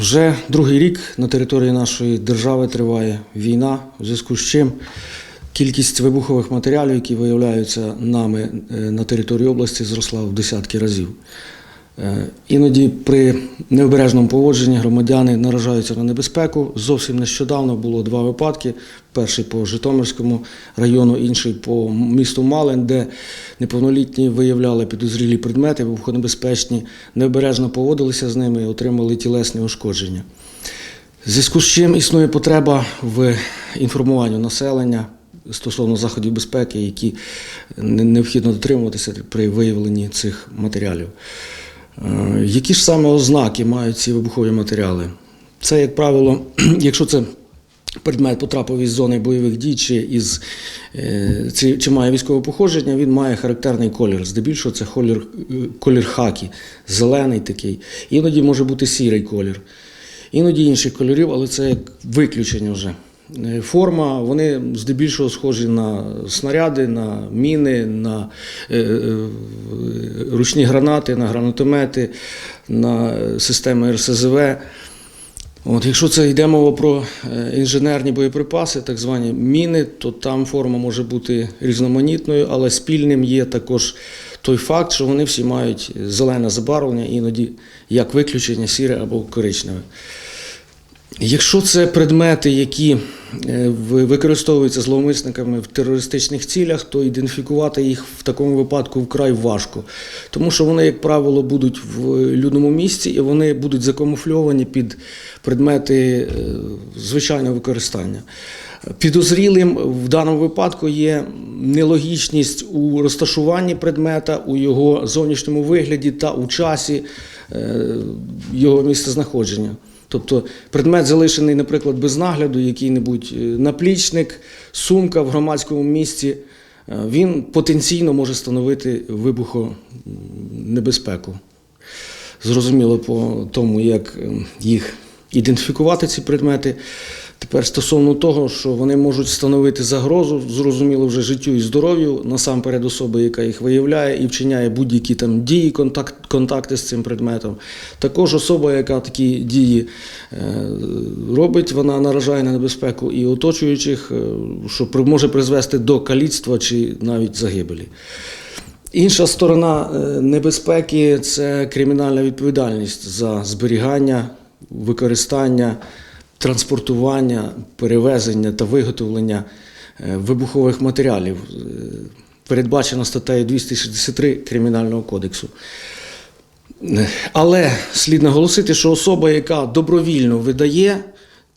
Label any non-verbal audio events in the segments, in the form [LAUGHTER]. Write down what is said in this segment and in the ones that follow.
Вже другий рік на території нашої держави триває війна, в зв'язку з чим кількість вибухових матеріалів, які виявляються нами е, на території області, зросла в десятки разів. Е, Іноді при необережному поводженні громадяни наражаються на небезпеку. Зовсім нещодавно було два випадки: перший по Житомирському району, інший по місту Малин, де неповнолітні виявляли підозрілі предмети, вибухонебезпечні, необережно поводилися з ними і отримали тілесні ушкодження. В зв'язку з чим існує потреба в інформуванні населення стосовно заходів безпеки, які необхідно дотримуватися при виявленні цих матеріалів. Е, Які ж саме ознаки мають ці вибухові матеріали? Це, як правило, [CLEARS THROAT] якщо це предмет потрапив із зони бойових дій чи, із, е, чи, чи має військове походження, він має характерний колір. Здебільшого це колір, е, колір хакі, зелений такий. Іноді може бути сірий колір. Іноді інших кольорів, але це як виключення вже. Е, Форма, вони здебільшого схожі на снаряди, на міни, на е, е, ручні гранати, на гранатомети, на системи РСЗВ. От, якщо це йде мова про інженерні боєприпаси, так звані міни, то там форма може бути різноманітною, але спільним є також той факт, що вони всі мають зелене забарвлення, іноді як виключення сіре або коричневе. Якщо це предмети, які використовуються зловмисниками в терористичних цілях, то ідентифікувати їх в такому випадку вкрай важко, тому що вони, як правило, будуть в людному місці і вони будуть закамуфльовані під предмети е, звичайного використання. Підозрілим в даному випадку є нелогічність у розташуванні предмета, у його зовнішньому вигляді та у часі е, його місцезнаходження. Тобто предмет залишений, наприклад, без нагляду, який-небудь е, наплічник, сумка в громадському місці, е, він потенційно може становити вибухонебезпеку. Зрозуміло по тому, як е, їх ідентифікувати, ці предмети. Тепер стосовно того, що вони можуть становити загрозу, зрозуміло вже життю і здоров'ю, насамперед особи, яка їх виявляє і вчиняє будь-які там дії, контакт, контакти з цим предметом. Також особа, яка такі дії е, робить, вона наражає на небезпеку і оточуючих, е, що може призвести до каліцтва чи навіть загибелі. Інша сторона е, небезпеки це кримінальна відповідальність за зберігання, використання, транспортування, перевезення та виготовлення е, вибухових матеріалів, е, передбачено статтею 263 Кримінального кодексу. Е, Але слід наголосити, що особа, яка добровільно видає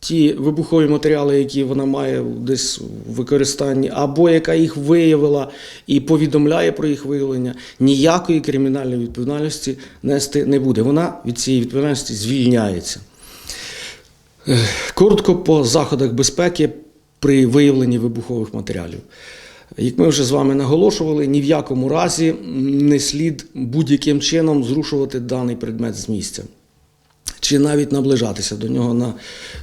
ті вибухові матеріали, які вона має десь в використанні, або яка їх виявила і повідомляє про їх виявлення, ніякої кримінальної відповідальності нести не буде. Вона від цієї відповідальності звільняється. Е, Коротко по заходах безпеки при виявленні вибухових матеріалів. Як ми вже з вами наголошували, ні в якому разі не слід будь-яким чином зрушувати даний предмет з місця. Чи навіть наближатися до нього на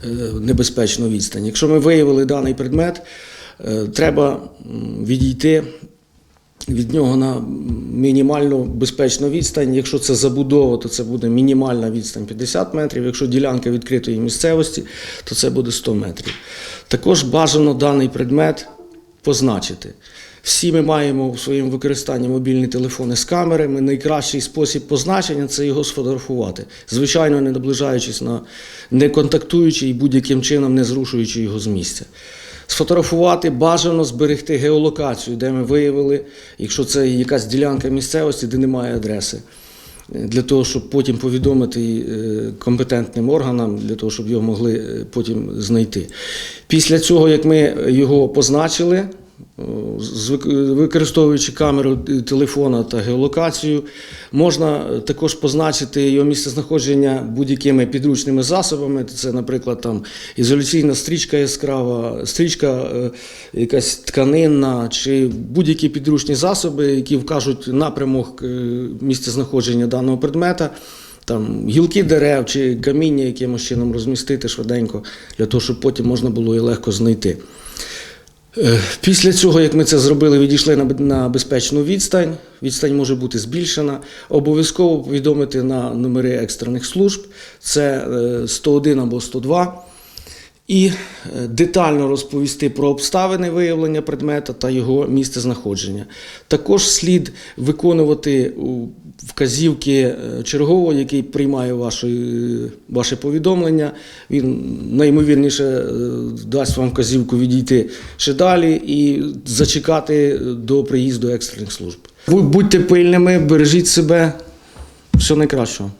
е, небезпечну відстань. Якщо ми виявили даний предмет, е, треба відійти від нього на мінімальну безпечну відстань. Якщо це забудова, то це буде мінімальна відстань 50 метрів. Якщо ділянка відкритої місцевості, то це буде 100 метрів. Також бажано даний предмет позначити. Всі ми маємо в своєму використанні мобільні телефони з камерами. Найкращий спосіб позначення це його сфотографувати. Звичайно, не наближаючись на не контактуючи і будь-яким чином не зрушуючи його з місця. Сфотографувати бажано зберегти геолокацію, де ми виявили, якщо це якась ділянка місцевості, де немає адреси. Е, Для того, щоб потім повідомити е, компетентним органам, для того, щоб його могли е, потім знайти. Після цього, як ми його позначили, використовуючи камеру е, телефона та геолокацію, можна е, також позначити його місцезнаходження будь-якими підручними засобами. Це, наприклад, там ізоляційна стрічка яскрава, стрічка е, якась тканинна чи будь-які підручні засоби, які вкажуть напрямок е, місцезнаходження даного предмета. Там гілки дерев чи каміння якимось чином розмістити швиденько, для того, щоб потім можна було і легко знайти. Е, Після цього, як ми це зробили, відійшли на безпечну відстань. Відстань може бути збільшена. Обов'язково повідомити на номери екстрених служб. Це е, 101 або 102. І е, детально розповісти про обставини виявлення предмета та його місце знаходження. Також слід виконувати вказівки е, чергового, який приймає ваше, ваше повідомлення. Він найімовірніше е, дасть вам вказівку відійти ще далі і зачекати до приїзду екстрених служб. Будь- Будьте пильними, бережіть себе. Всього найкращого.